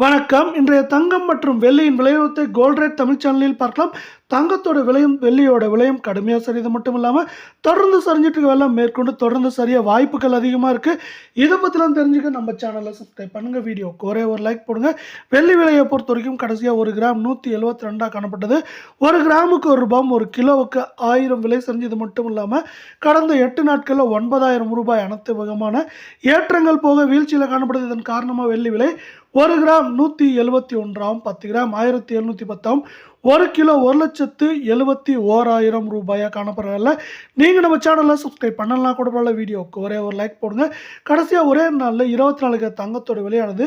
வணக்கம். இன்றைய தங்கம் மற்றும் வெள்ளியின் விலையுறத்தை கோல்ட் ரேட் தமிழ் சேனலில் பார்க்கலாம். தங்கத்தோட விலையும் வெள்ளியோட விலையும் கடுமையாக சரிது மட்டும் இல்லாமல் தொடர்ந்து சரிஞ்சிட்டு இருக்க வெள்ளம் மேற்கொண்டு தொடர்ந்து சரிய வாய்ப்புகள் அதிகமாக இருக்குது இதை பற்றிலாம் தெரிஞ்சுக்க நம்ம சேனலை சப்ஸ்கிரைப் பண்ணுங்கள் வீடியோக்கு ஒரே ஒரு லைக் போடுங்க. வெள்ளி விலையை பொறுத்த வரைக்கும் கடைசியாக ஒரு கிராம் நூற்றி எழுபத்தி ரெண்டாக காணப்பட்டது. ஒரு கிராமுக்கு ஒரு ரூபாய் ஒரு கிலோவுக்கு ஆயிரம் விலை செஞ்சது மட்டும் இல்லாமல் கடந்த எட்டு நாட்களில் ஒன்பதாயிரம் ரூபாய் அனைத்து விதமான ஏற்றங்கள் போக வீழ்ச்சியில் காணப்படுது. இதன் காரணமாக வெள்ளி விலை ஒரு கிராம் நூற்றி எழுபத்தி ஒன்றாம் பத்து கிராம் ஆயிரத்தி எழுநூற்றி பத்தாம் ஒரு கிலோ ஒரு லட்சம் லட்சத்து எழுபத்தி ஓராயிரம் ரூபாயாக காணப்படுறதில்ல நீங்கள் நம்ம சேனலில் சப்ஸ்கிரைப் பண்ணலாம் கூட பரவாயில்ல வீடியோக்கு ஒரே ஒரு லைக் போடுங்க. கடைசியாக ஒரே நாளில் இருபத்தி நாலு தங்கத்தோட விலையானது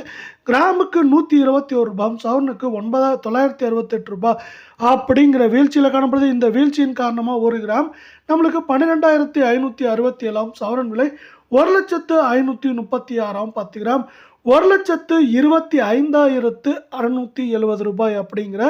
கிராமுக்கு நூற்றி இருபத்தி ஒரு ரூபாய் சவரனுக்கு ஒன்பதா தொள்ளாயிரத்தி அறுபத்தெட்டு ரூபாய் அப்படிங்கிற வீழ்ச்சியில் காணப்படுது. இந்த வீழ்ச்சியின் காரணமாக ஒரு கிராம் நம்மளுக்கு பன்னிரெண்டாயிரத்தி ஐநூற்றி அறுபத்தி ஏழாம் சவரன் விலை ஒரு லட்சத்து ஐநூற்றி முப்பத்தி ஆறாம் பத்து கிராம் ஒரு லட்சத்து இருபத்தி ஐந்தாயிரத்து அறநூற்றி எழுபது ரூபாய் அப்படிங்கிற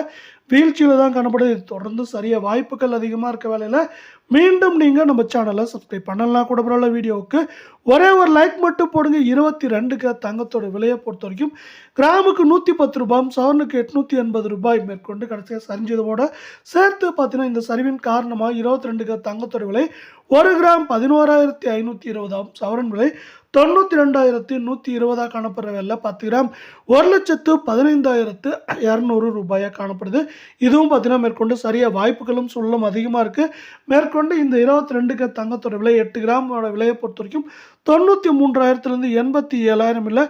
வீழ்ச்சியில் தான் காணப்படுது. இது தொடர்ந்து சரியாக வாய்ப்புகள் அதிகமாக இருக்க வேலையில். மீண்டும் நீங்கள் நம்ம சேனலை சப்ஸ்கிரைப் பண்ணலாம் கூட பரவாயில்ல வீடியோவுக்கு ஒரே ஒரு லைக் மட்டும் போடுங்க. இருபத்தி ரெண்டுக்கு தங்கத்தோட விலையை பொறுத்த வரைக்கும் கிராமுக்கு நூற்றி பத்து ரூபாயும் சவரனுக்கு எட்நூற்றி எண்பது ரூபாய் மேற்கொண்டு கடைசியாக சரிஞ்சதோட சேர்த்து பார்த்தீங்கன்னா இந்த சரிவின் காரணமாக இருபத்தி ரெண்டுக்கு தங்கத்தோட விலை ஒரு கிராம் பதினோராயிரத்தி ஐநூற்றி இருபதாம் சவரன் விலை தொண்ணூற்றி ரெண்டாயிரத்தி நூற்றி இருபதாக காணப்படுற வேலை பத்து கிராம் ஒரு லட்சத்து பதினைந்தாயிரத்து இரநூறு ரூபாயாக காணப்படுது. இதுவும் பார்த்தீங்கன்னா மேற்கொண்டு சரியாக வாய்ப்புகளும் சூழலும் அதிகமாக இருக்குது மேற்கொண்டு இந்த இருபத்தி ரெண்டுக்கு தங்கத்தோட விலை எட்டு கிராமோட விலையை பொறுத்த வரைக்கும் தொண்ணூற்றி மூன்றாயிரத்துலேருந்து எண்பத்தி ஏழாயிரம் இல்லை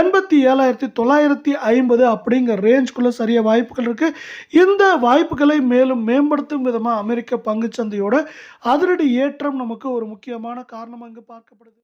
எண்பத்தி ஏழாயிரத்தி தொள்ளாயிரத்தி ஐம்பது அப்படிங்கிற ரேஞ்சுக்குள்ளே சரியாக வாய்ப்புகள் இருக்குது இந்த வாய்ப்புகளை மேலும் மேம்படுத்தும் விதமாக அமெரிக்க பங்குச்சந்தையோட அதிரடி ஏற்றம் நமக்கு ஒரு முக்கியமான காரணமாக இங்கு பார்க்கப்படுது.